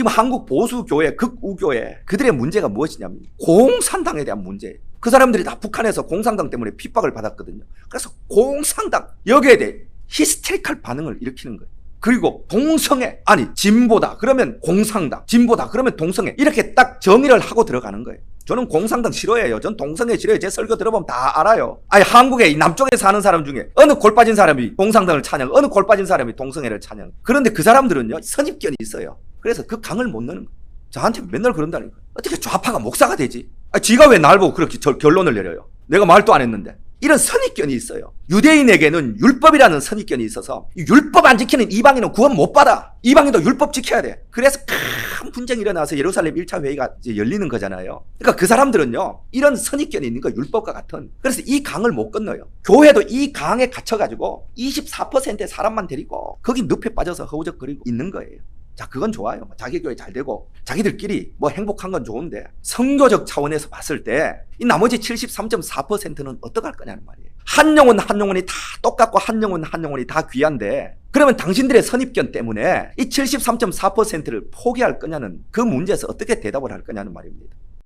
지금 한국 보수교회, 극우교회 그들의 문제가 무엇이냐면 공산당에 대한 문제. 그 사람들이 다 북한에서 공산당 때문에 핍박을 받았거든요. 그래서 공산당 여기에 대해 히스테리컬 반응을 일으키는 거예요. 그리고 동성애 아니 진보다 그러면 공산당 진보다 그러면 동성애 이렇게 딱 정의를 하고 들어가는 거예요. 저는 공산당 싫어해요. 전 동성애 싫어해요. 제 설교 들어보면 다 알아요. 아니 한국에 이 남쪽에 사는 사람 중에 어느 골 빠진 사람이 공산당을 찬양, 어느 골 빠진 사람이 동성애를 찬양. 그런데 그 사람들은요 선입견이 있어요. 그래서 그 강을 못 넣는 거예요. 저한테 맨날 그런다니까. 어떻게 좌파가 목사가 되지? 아, 지가 왜 날 보고 그렇게 저 결론을 내려요? 내가 말도 안 했는데. 이런 선입견이 있어요. 유대인에게는 율법이라는 선입견이 있어서 이 율법 안 지키는 이방인은 구원 못 받아. 이방인도 율법 지켜야 돼. 그래서 큰 분쟁이 일어나서 예루살렘 1차 회의가 이제 열리는 거잖아요. 그러니까 그 사람들은요. 이런 선입견이 있는 거 율법과 같은. 그래서 이 강을 못 건너요. 교회도 이 강에 갇혀가지고 24%의 사람만 데리고 거기 늪에 빠져서 허우적거리고 있는 거예요. 자, 그건 좋아요. 자기 교회 잘 되고, 자기들끼리 뭐 행복한 건 좋은데, 성교적 차원에서 봤을 때, 이 나머지 73.4%는 어떡할 거냐는 말이에요. 한 영혼 한 영혼이 다 똑같고, 한 영혼 한 영혼이 다 귀한데, 그러면 당신들의 선입견 때문에 이 73.4%를 포기할 거냐는 그 문제에서 어떻게 대답을 할 거냐는 말입니다.